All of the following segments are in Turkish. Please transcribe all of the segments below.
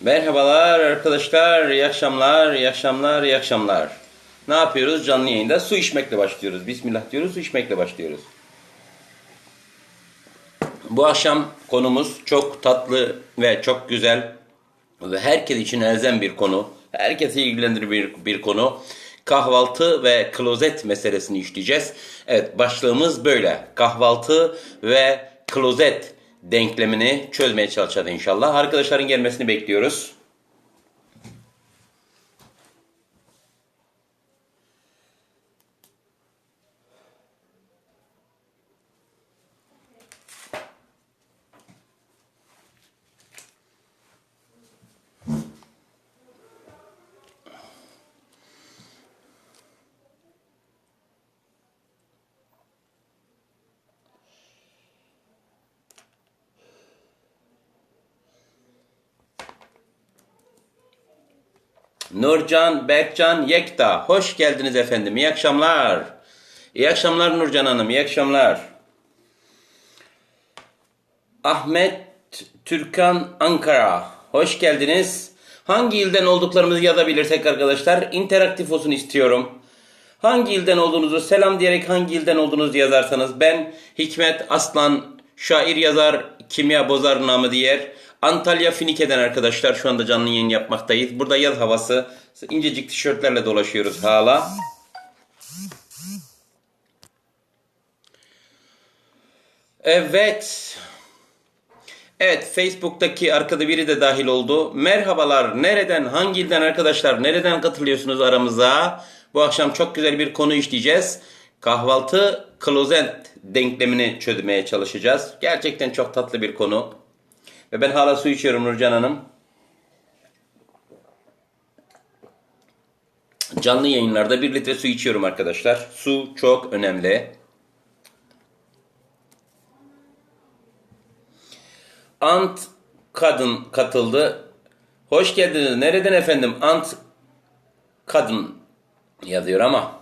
Merhabalar arkadaşlar, iyi akşamlar, iyi akşamlar, iyi akşamlar. Ne yapıyoruz? Canlı yayında su içmekle başlıyoruz. Bismillah diyoruz, su içmekle başlıyoruz. Bu akşam konumuz çok tatlı ve çok güzel ve herkes için elzem bir konu. Herkesi ilgilendirir bir, bir konu. Kahvaltı ve klozet meselesini işleyeceğiz. Evet başlığımız böyle. Kahvaltı ve klozet denklemini çözmeye çalışacağız inşallah. Arkadaşların gelmesini bekliyoruz. Nurcan, Berkcan, Yekta. Hoş geldiniz efendim. İyi akşamlar. İyi akşamlar Nurcan Hanım. İyi akşamlar. Ahmet Türkan Ankara. Hoş geldiniz. Hangi ilden olduklarımızı yazabilirsek arkadaşlar interaktif olsun istiyorum. Hangi ilden olduğunuzu selam diyerek hangi ilden olduğunuzu yazarsanız ben Hikmet Aslan şair yazar kimya bozar namı diğer Antalya Finike'den arkadaşlar şu anda canlı yayın yapmaktayız. Burada yaz havası incecik tişörtlerle dolaşıyoruz hala. Evet. Evet Facebook'taki arkada biri de dahil oldu. Merhabalar. Nereden, hangi ilden arkadaşlar? Nereden katılıyorsunuz aramıza? Bu akşam çok güzel bir konu işleyeceğiz. Kahvaltı klozet denklemini çözmeye çalışacağız. Gerçekten çok tatlı bir konu. Ve ben hala su içiyorum Nurcan Hanım. Canlı yayınlarda bir litre su içiyorum arkadaşlar. Su çok önemli. Ant kadın katıldı. Hoş geldiniz. Nereden efendim? Ant kadın yazıyor ama.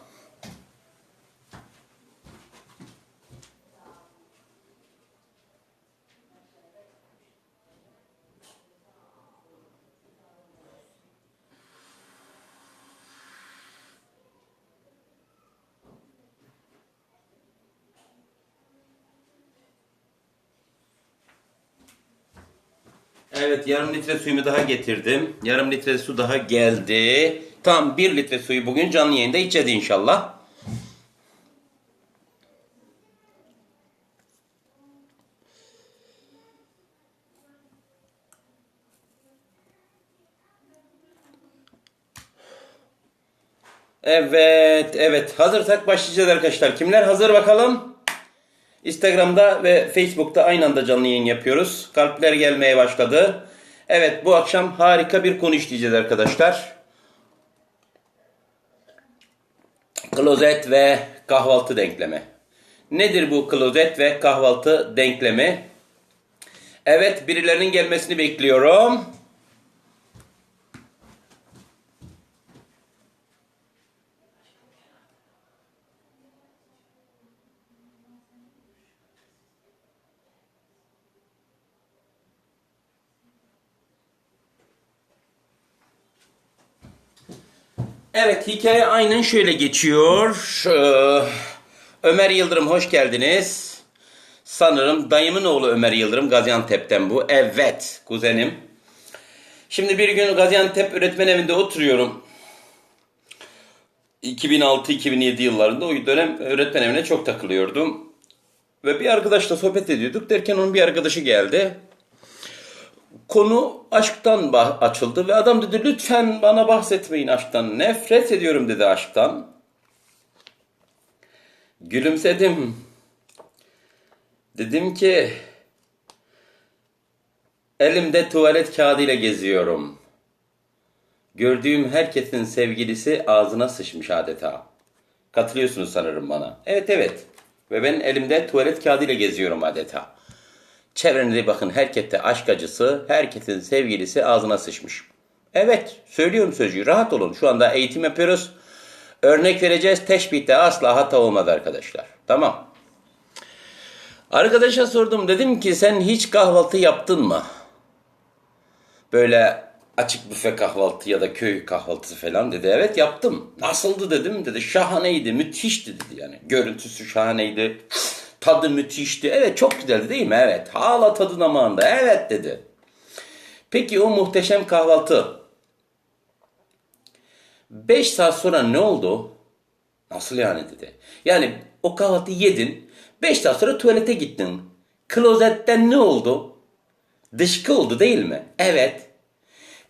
Yarım litre suyumu daha getirdim. Yarım litre su daha geldi. Tam bir litre suyu bugün canlı yayında içeceğiz inşallah. Evet, evet. Hazırsak başlayacağız arkadaşlar. Kimler hazır bakalım? Instagram'da ve Facebook'ta aynı anda canlı yayın yapıyoruz. Kalpler gelmeye başladı. Evet bu akşam harika bir konu işleyeceğiz arkadaşlar. Klozet ve kahvaltı denklemi. Nedir bu klozet ve kahvaltı denklemi? Evet birilerinin gelmesini bekliyorum. Evet hikaye aynen şöyle geçiyor. Ömer Yıldırım hoş geldiniz. Sanırım dayımın oğlu Ömer Yıldırım Gaziantep'ten bu. Evet kuzenim. Şimdi bir gün Gaziantep öğretmen evinde oturuyorum. 2006-2007 yıllarında o dönem öğretmen evine çok takılıyordum. Ve bir arkadaşla sohbet ediyorduk derken onun bir arkadaşı geldi konu aşktan açıldı ve adam dedi lütfen bana bahsetmeyin aşktan. Nefret ediyorum dedi aşktan. Gülümsedim. Dedim ki elimde tuvalet kağıdıyla geziyorum. Gördüğüm herkesin sevgilisi ağzına sıçmış adeta. Katılıyorsunuz sanırım bana. Evet evet. Ve ben elimde tuvalet kağıdıyla geziyorum adeta. Çevrenize bakın herkeste aşk acısı, herkesin sevgilisi ağzına sıçmış. Evet, söylüyorum sözcüğü. Rahat olun. Şu anda eğitim yapıyoruz. Örnek vereceğiz. Teşbihte asla hata olmadı arkadaşlar. Tamam. Arkadaşa sordum. Dedim ki sen hiç kahvaltı yaptın mı? Böyle açık büfe kahvaltı ya da köy kahvaltısı falan dedi. Evet yaptım. Nasıldı dedim. Dedi şahaneydi, müthişti dedi yani. Görüntüsü şahaneydi. Tadı müthişti. Evet çok güzeldi değil mi? Evet. Hala tadı damağında. Evet dedi. Peki o muhteşem kahvaltı 5 saat sonra ne oldu? Nasıl yani dedi. Yani o kahvaltıyı yedin. 5 saat sonra tuvalete gittin. Klozetten ne oldu? Dışkı oldu değil mi? Evet.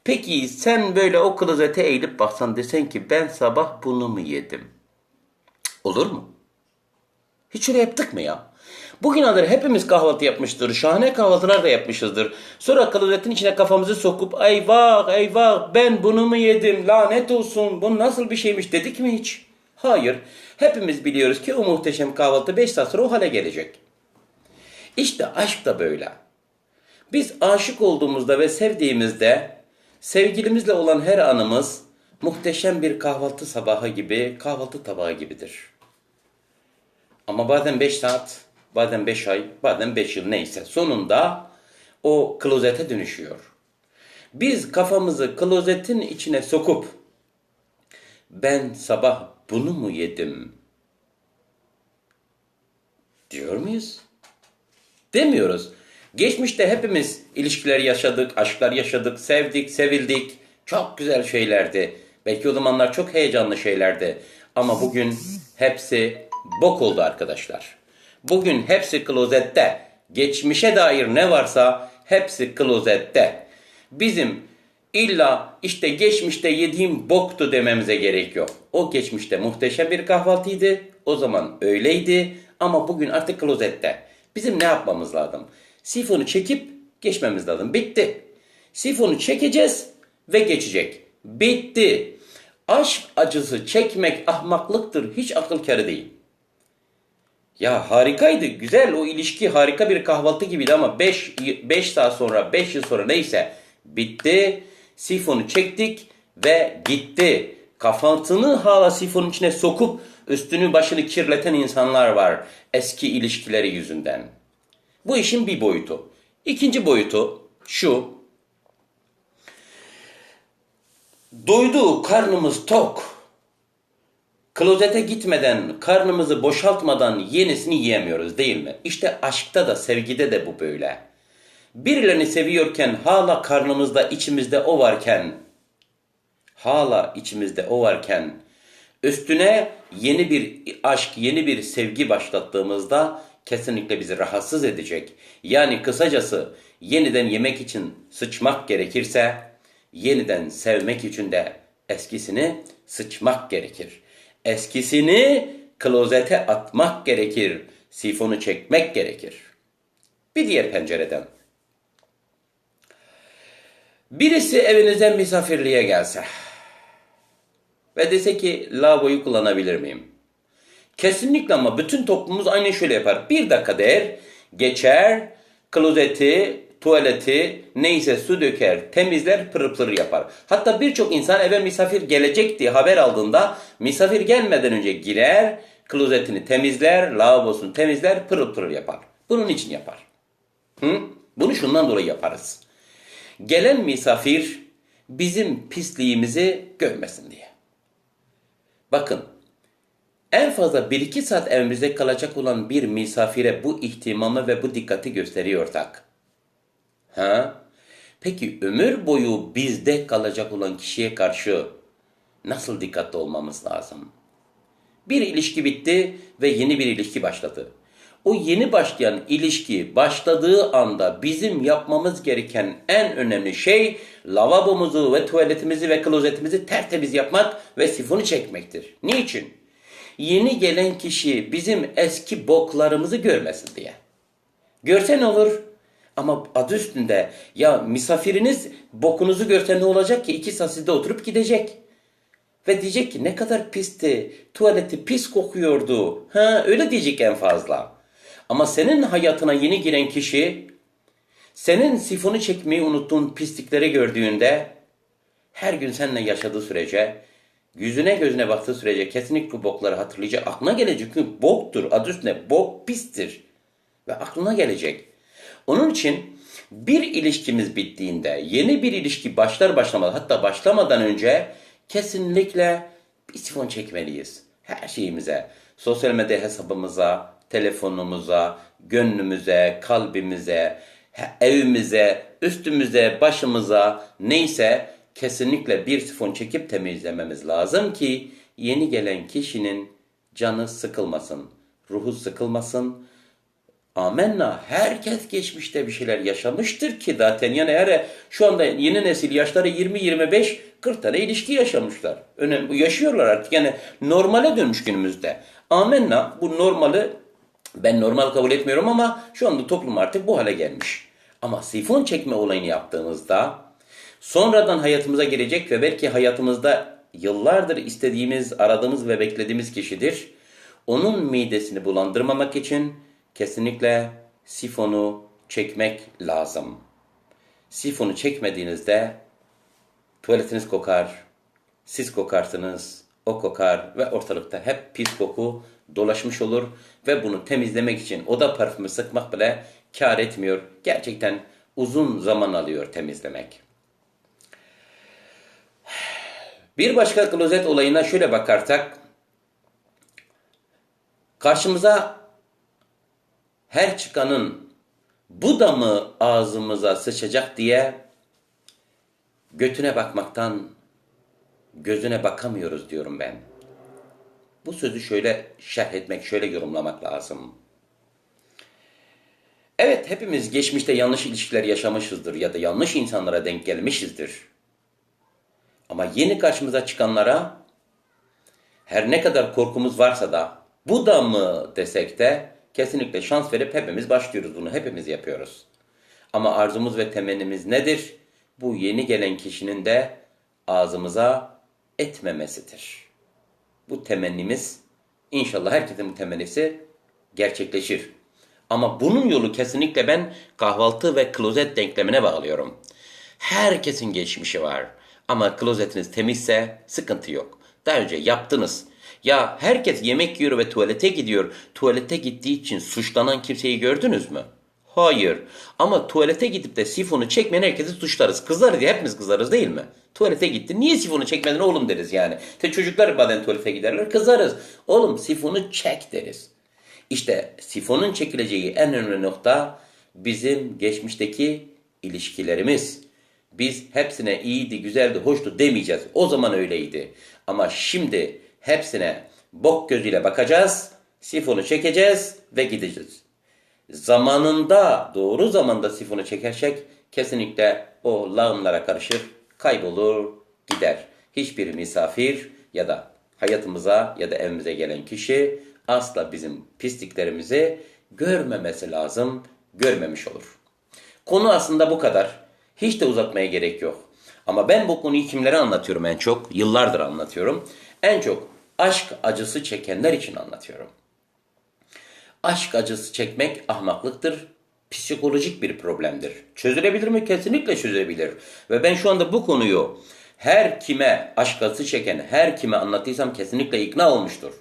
Peki sen böyle o klozete eğilip baksan desen ki ben sabah bunu mu yedim? Olur mu? Hiç öyle yaptık mı ya? Bugüne kadar hepimiz kahvaltı yapmıştır. Şahane kahvaltılar da yapmışızdır. Sonra klozetin içine kafamızı sokup eyvah eyvah ben bunu mu yedim lanet olsun bu nasıl bir şeymiş dedik mi hiç? Hayır. Hepimiz biliyoruz ki o muhteşem kahvaltı 5 saat sonra o hale gelecek. İşte aşk da böyle. Biz aşık olduğumuzda ve sevdiğimizde sevgilimizle olan her anımız muhteşem bir kahvaltı sabahı gibi, kahvaltı tabağı gibidir. Ama bazen 5 saat, bazen 5 ay, bazen 5 yıl neyse sonunda o klozete dönüşüyor. Biz kafamızı klozetin içine sokup ben sabah bunu mu yedim diyor muyuz? Demiyoruz. Geçmişte hepimiz ilişkiler yaşadık, aşklar yaşadık, sevdik, sevildik. Çok güzel şeylerdi. Belki o zamanlar çok heyecanlı şeylerdi. Ama bugün hepsi bok oldu arkadaşlar. Bugün hepsi klozette. Geçmişe dair ne varsa hepsi klozette. Bizim illa işte geçmişte yediğim boktu dememize gerek yok. O geçmişte muhteşem bir kahvaltıydı. O zaman öyleydi ama bugün artık klozette. Bizim ne yapmamız lazım? Sifonu çekip geçmemiz lazım. Bitti. Sifonu çekeceğiz ve geçecek. Bitti. Aşk acısı çekmek ahmaklıktır. Hiç akıl kârı değil. Ya harikaydı. Güzel o ilişki harika bir kahvaltı gibiydi ama 5 5 saat sonra 5 yıl sonra neyse bitti. Sifonu çektik ve gitti. Kafasını hala sifonun içine sokup üstünü başını kirleten insanlar var eski ilişkileri yüzünden. Bu işin bir boyutu. İkinci boyutu şu. Doydu, karnımız tok. Klozete gitmeden, karnımızı boşaltmadan yenisini yiyemiyoruz değil mi? İşte aşkta da, sevgide de bu böyle. Birilerini seviyorken hala karnımızda, içimizde o varken, hala içimizde o varken, üstüne yeni bir aşk, yeni bir sevgi başlattığımızda kesinlikle bizi rahatsız edecek. Yani kısacası yeniden yemek için sıçmak gerekirse, yeniden sevmek için de eskisini sıçmak gerekir. Eskisini klozete atmak gerekir. Sifonu çekmek gerekir. Bir diğer pencereden. Birisi evinize misafirliğe gelse ve dese ki lavaboyu kullanabilir miyim? Kesinlikle ama bütün toplumumuz aynı şöyle yapar. Bir dakika der, geçer, klozeti, tuvaleti, neyse su döker, temizler, pırıl pırıl yapar. Hatta birçok insan eve misafir gelecek diye haber aldığında misafir gelmeden önce girer, klozetini temizler, lavabosunu temizler, pırıl pırıl yapar. Bunun için yapar. Hı? Bunu şundan dolayı yaparız. Gelen misafir bizim pisliğimizi görmesin diye. Bakın en fazla 1-2 saat evimizde kalacak olan bir misafire bu ihtimamı ve bu dikkati gösteriyorsak. Ha? Peki ömür boyu bizde kalacak olan kişiye karşı nasıl dikkatli olmamız lazım? Bir ilişki bitti ve yeni bir ilişki başladı. O yeni başlayan ilişki başladığı anda bizim yapmamız gereken en önemli şey lavabomuzu ve tuvaletimizi ve klozetimizi tertemiz yapmak ve sifonu çekmektir. Niçin? Yeni gelen kişi bizim eski boklarımızı görmesin diye. Görse ne olur? Ama adı üstünde ya misafiriniz bokunuzu görse ne olacak ki? İki saat sizde oturup gidecek. Ve diyecek ki ne kadar pisti, tuvaleti pis kokuyordu. Ha öyle diyecek en fazla. Ama senin hayatına yeni giren kişi senin sifonu çekmeyi unuttuğun pislikleri gördüğünde her gün seninle yaşadığı sürece yüzüne gözüne baktığı sürece kesinlikle bokları hatırlayacak. Aklına gelecek çünkü boktur. Adı üstünde bok pistir. Ve aklına gelecek. Onun için Bir ilişkimiz bittiğinde, yeni bir ilişki başlar başlamaz, hatta başlamadan önce kesinlikle bir sifon çekmeliyiz. Her şeyimize, sosyal medya hesabımıza, telefonumuza, gönlümüze, kalbimize, evimize, üstümüze, başımıza neyse kesinlikle bir sifon çekip temizlememiz lazım ki yeni gelen kişinin canı sıkılmasın, ruhu sıkılmasın, Amenna. Herkes geçmişte bir şeyler yaşamıştır ki zaten. Yani her şu anda yeni nesil yaşları 20-25 40 tane ilişki yaşamışlar. Önemli, yaşıyorlar artık. Yani normale dönmüş günümüzde. Amenna. Bu normali ben normal kabul etmiyorum ama şu anda toplum artık bu hale gelmiş. Ama sifon çekme olayını yaptığımızda sonradan hayatımıza girecek ve belki hayatımızda yıllardır istediğimiz, aradığımız ve beklediğimiz kişidir. Onun midesini bulandırmamak için kesinlikle sifonu çekmek lazım. Sifonu çekmediğinizde tuvaletiniz kokar, siz kokarsınız, o kokar ve ortalıkta hep pis koku dolaşmış olur ve bunu temizlemek için oda parfümü sıkmak bile kar etmiyor. Gerçekten uzun zaman alıyor temizlemek. Bir başka klozet olayına şöyle bakarsak karşımıza her çıkanın bu da mı ağzımıza sıçacak diye götüne bakmaktan gözüne bakamıyoruz diyorum ben. Bu sözü şöyle şerh etmek, şöyle yorumlamak lazım. Evet hepimiz geçmişte yanlış ilişkiler yaşamışızdır ya da yanlış insanlara denk gelmişizdir. Ama yeni karşımıza çıkanlara her ne kadar korkumuz varsa da bu da mı desek de kesinlikle şans verip hepimiz başlıyoruz bunu. Hepimiz yapıyoruz. Ama arzumuz ve temennimiz nedir? Bu yeni gelen kişinin de ağzımıza etmemesidir. Bu temennimiz inşallah herkesin bu temennisi gerçekleşir. Ama bunun yolu kesinlikle ben kahvaltı ve klozet denklemine bağlıyorum. Herkesin geçmişi var. Ama klozetiniz temizse sıkıntı yok. Daha önce yaptınız. Ya herkes yemek yiyor ve tuvalete gidiyor. Tuvalete gittiği için suçlanan kimseyi gördünüz mü? Hayır. Ama tuvalete gidip de sifonu çekmeyen herkesi suçlarız. Kızarız ya hepimiz kızarız değil mi? Tuvalete gitti. Niye sifonu çekmedin oğlum deriz yani. Te çocuklar bazen tuvalete giderler kızarız. Oğlum sifonu çek deriz. İşte sifonun çekileceği en önemli nokta bizim geçmişteki ilişkilerimiz. Biz hepsine iyiydi, güzeldi, hoştu demeyeceğiz. O zaman öyleydi. Ama şimdi hepsine bok gözüyle bakacağız, sifonu çekeceğiz ve gideceğiz. Zamanında, doğru zamanda sifonu çekersek kesinlikle o lağımlara karışır, kaybolur, gider. Hiçbir misafir ya da hayatımıza ya da evimize gelen kişi asla bizim pisliklerimizi görmemesi lazım, görmemiş olur. Konu aslında bu kadar. Hiç de uzatmaya gerek yok. Ama ben bu konuyu kimlere anlatıyorum en çok? Yıllardır anlatıyorum. En çok aşk acısı çekenler için anlatıyorum. Aşk acısı çekmek ahmaklıktır. Psikolojik bir problemdir. Çözülebilir mi? Kesinlikle çözülebilir. Ve ben şu anda bu konuyu her kime aşk acısı çeken, her kime anlattıysam kesinlikle ikna olmuştur.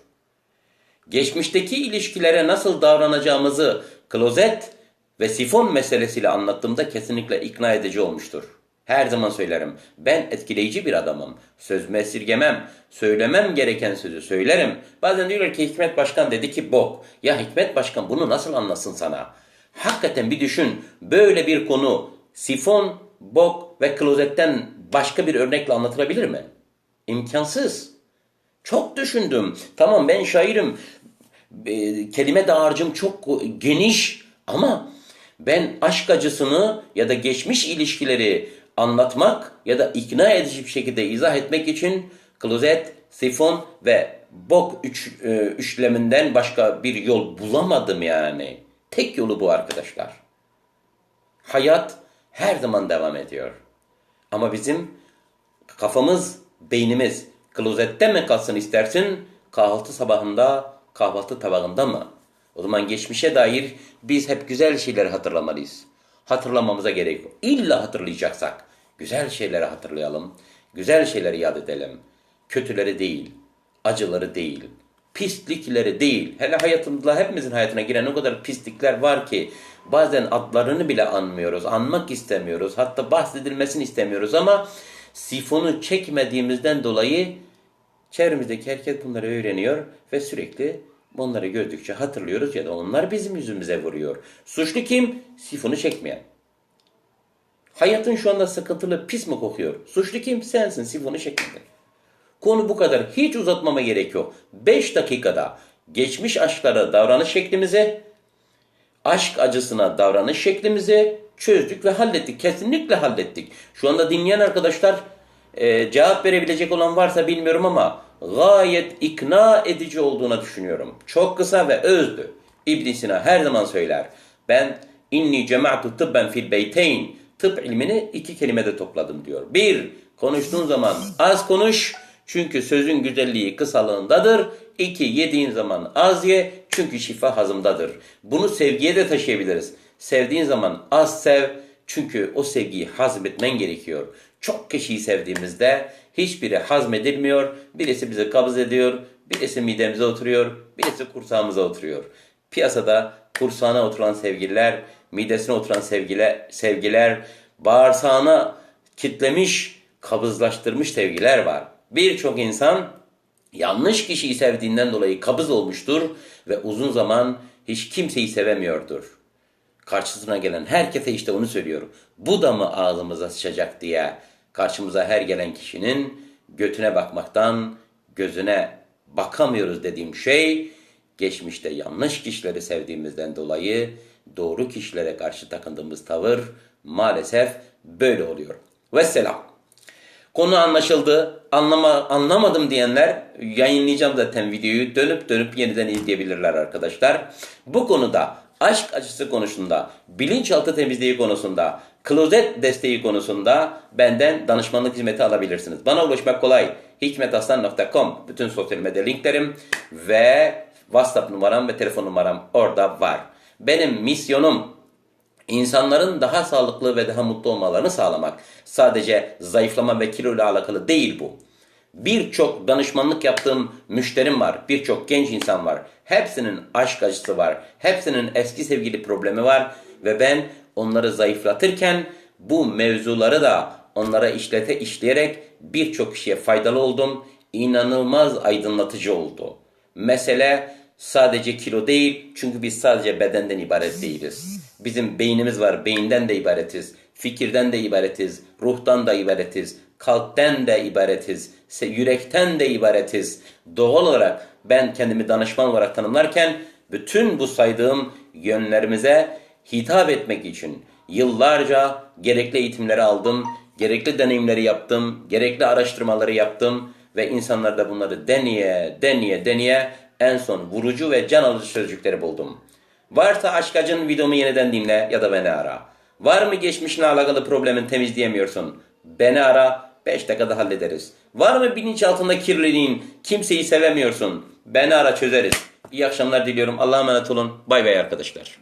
Geçmişteki ilişkilere nasıl davranacağımızı klozet ve sifon meselesiyle anlattığımda kesinlikle ikna edici olmuştur. Her zaman söylerim. Ben etkileyici bir adamım. Sözümü esirgemem. Söylemem gereken sözü söylerim. Bazen diyorlar ki Hikmet Başkan dedi ki bok. Ya Hikmet Başkan bunu nasıl anlasın sana? Hakikaten bir düşün. Böyle bir konu sifon, bok ve klozetten başka bir örnekle anlatılabilir mi? İmkansız. Çok düşündüm. Tamam ben şairim. E, kelime dağarcığım çok geniş ama ben aşk acısını ya da geçmiş ilişkileri anlatmak ya da ikna edici bir şekilde izah etmek için klozet, sifon ve bok üç, e, üçleminden başka bir yol bulamadım yani. Tek yolu bu arkadaşlar. Hayat her zaman devam ediyor. Ama bizim kafamız, beynimiz klozette mi kalsın istersin, kahvaltı sabahında, kahvaltı tabağında mı? O zaman geçmişe dair biz hep güzel şeyleri hatırlamalıyız. Hatırlamamıza gerek yok. İlla hatırlayacaksak güzel şeyleri hatırlayalım. Güzel şeyleri yad edelim. Kötüleri değil, acıları değil. pislikleri değil. Hele hayatımızda hepimizin hayatına giren o kadar pislikler var ki bazen adlarını bile anmıyoruz, anmak istemiyoruz. Hatta bahsedilmesini istemiyoruz ama sifonu çekmediğimizden dolayı çevremizdeki herkes bunları öğreniyor ve sürekli onları gördükçe hatırlıyoruz ya da onlar bizim yüzümüze vuruyor. Suçlu kim? Sifonu çekmeyen. Hayatın şu anda sıkıntılı, pis mi kokuyor? Suçlu kim? Sensin, sifonu çekmedin. Konu bu kadar. Hiç uzatmama gerek yok. 5 dakikada geçmiş aşklara davranış şeklimizi, aşk acısına davranış şeklimizi çözdük ve hallettik. Kesinlikle hallettik. Şu anda dinleyen arkadaşlar e, cevap verebilecek olan varsa bilmiyorum ama gayet ikna edici olduğunu düşünüyorum. Çok kısa ve özdü. İbn Sina her zaman söyler. Ben inni cema'tu tıbben fil beyteyn. Tıp ilmini iki kelimede topladım diyor. Bir, konuştuğun zaman az konuş. Çünkü sözün güzelliği kısalığındadır. İki, yediğin zaman az ye. Çünkü şifa hazımdadır. Bunu sevgiye de taşıyabiliriz. Sevdiğin zaman az sev. Çünkü o sevgiyi hazmetmen gerekiyor. Çok kişiyi sevdiğimizde hiçbiri hazmedilmiyor. Birisi bizi kabız ediyor. Birisi midemize oturuyor. Birisi kursağımıza oturuyor. Piyasada kursağına oturan sevgililer, midesine oturan sevgiler, sevgiler bağırsağına kitlemiş, kabızlaştırmış sevgiler var. Birçok insan yanlış kişiyi sevdiğinden dolayı kabız olmuştur ve uzun zaman hiç kimseyi sevemiyordur. Karşısına gelen herkese işte onu söylüyor. Bu da mı ağzımıza sıçacak diye karşımıza her gelen kişinin götüne bakmaktan gözüne bakamıyoruz dediğim şey geçmişte yanlış kişileri sevdiğimizden dolayı doğru kişilere karşı takındığımız tavır maalesef böyle oluyor. Vesselam. Konu anlaşıldı. Anlama, anlamadım diyenler yayınlayacağım zaten videoyu. Dönüp dönüp yeniden izleyebilirler arkadaşlar. Bu konuda aşk acısı konusunda, bilinçaltı temizliği konusunda, klozet desteği konusunda benden danışmanlık hizmeti alabilirsiniz. Bana ulaşmak kolay. hikmetaslan.com Bütün sosyal medya linklerim ve WhatsApp numaram ve telefon numaram orada var. Benim misyonum İnsanların daha sağlıklı ve daha mutlu olmalarını sağlamak. Sadece zayıflama ve kilo ile alakalı değil bu. Birçok danışmanlık yaptığım müşterim var. Birçok genç insan var. Hepsinin aşk acısı var. Hepsinin eski sevgili problemi var. Ve ben onları zayıflatırken bu mevzuları da onlara işlete işleyerek birçok kişiye faydalı oldum. İnanılmaz aydınlatıcı oldu. Mesele sadece kilo değil çünkü biz sadece bedenden ibaret değiliz. Bizim beynimiz var, beyinden de ibaretiz. Fikirden de ibaretiz, ruhtan da ibaretiz, kalpten de ibaretiz, yürekten de ibaretiz. Doğal olarak ben kendimi danışman olarak tanımlarken bütün bu saydığım yönlerimize hitap etmek için yıllarca gerekli eğitimleri aldım, gerekli deneyimleri yaptım, gerekli araştırmaları yaptım ve insanlar da bunları deneye, deneye, deneye en son vurucu ve can alıcı sözcükleri buldum. Varsa aşk videomu yeniden dinle ya da beni ara. Var mı geçmişine alakalı problemin temizleyemiyorsun? Beni ara 5 dakikada hallederiz. Var mı bilinçaltında kirliliğin kimseyi sevemiyorsun? Beni ara çözeriz. İyi akşamlar diliyorum. Allah'a emanet olun. Bay bay arkadaşlar.